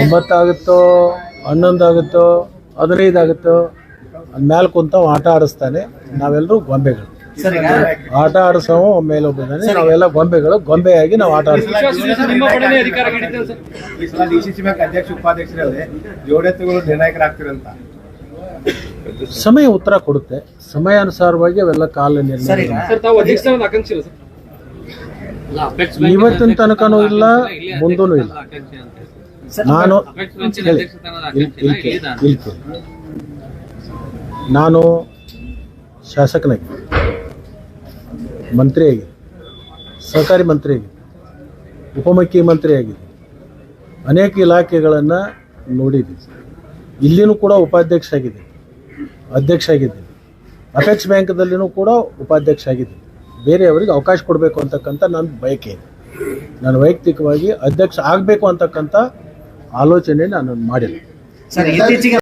ಒಂಬತ್ತಾಗುತ್ತೋ ಹನ್ನೊಂದಾಗುತ್ತೋ ಹದಿನೈದು ಆಗುತ್ತೋ ಮ್ಯಾಲೆ ಕುಂತ ಆಟ ಆಡಿಸ್ತಾನೆ ನಾವೆಲ್ಲರೂ ಗೊಂಬೆಗಳು. ಸರ್ ಆಟ ಆಡಿಸೋ ಮೇಲೆ ಒಬ್ಬಿದ್ದಾನೆ ನಾವೆಲ್ಲ ಗೊಂಬೆಗಳು ಗೊಂಬೆಯಾಗಿ ನಾವು ಆಟ ಆಡಿಸ್ತೀವಿ. ಅಧ್ಯಕ್ಷ ಉಪಾಧ್ಯಕ್ಷರಲ್ಲಿ ಜೋಡೆತ್ತುಗಳು ನಿರ್ಣಾಯಕರಾಗ್ತಿರಂತ ಸಮಯ ಉತ್ತರ ಕೊಡುತ್ತೆ. ಸಮಯಾನುಸಾರವಾಗಿ ಅವೆಲ್ಲ ಕಾಲ ನಿರ್ಣಯ ಈಗ ಸರ್ ತಾವು ಅಧ್ಯಕ್ಷ ಆಕಾಂಕ್ಷಿ ಸರ್. ಇವತ್ತಿನ ತನಕನೂ ಇಲ್ಲ ಮುಂದೂ ಇಲ್ಲ. ನಾನು. ನಾನು ಶಾಸಕನಾಗಿ ಮಂತ್ರಿಯಾಗಿ ಸಹಕಾರಿ ಮಂತ್ರಿಯಾಗಿ ಉಪಮುಖ್ಯಮಂತ್ರಿಯಾಗಿ ಅನೇಕ ಇಲಾಖೆಗಳನ್ನು ನೋಡಿದ್ದೀನಿ. ಇಲ್ಲಿನೂ ಕೂಡ ಉಪಾಧ್ಯಕ್ಷ ಆಗಿದೆ ಅಧ್ಯಕ್ಷ ಆಗಿದ್ದೀನಿ ಅಪೆಕ್ಸ್ ಬ್ಯಾಂಕ್ದಲ್ಲಿನೂ ಕೂಡ ಉಪಾಧ್ಯಕ್ಷ ಆಗಿದೆ ಬೇರೆಯವರಿಗೆ ಅವಕಾಶ ಕೊಡಬೇಕು ಅಂತಕ್ಕಂಥ ನನ್ನ ಬಯಕೆ ಇದೆ. ನಾನು ವೈಯಕ್ತಿಕವಾಗಿ ಅಧ್ಯಕ್ಷ ಆಗಬೇಕು ಅಂತಕ್ಕಂಥ ಆಲೋಚನೆ ನಾನು ಮಾಡಿಲ್ಲ. ಸರ್ ಇತ್ತೀಚೆಗೆ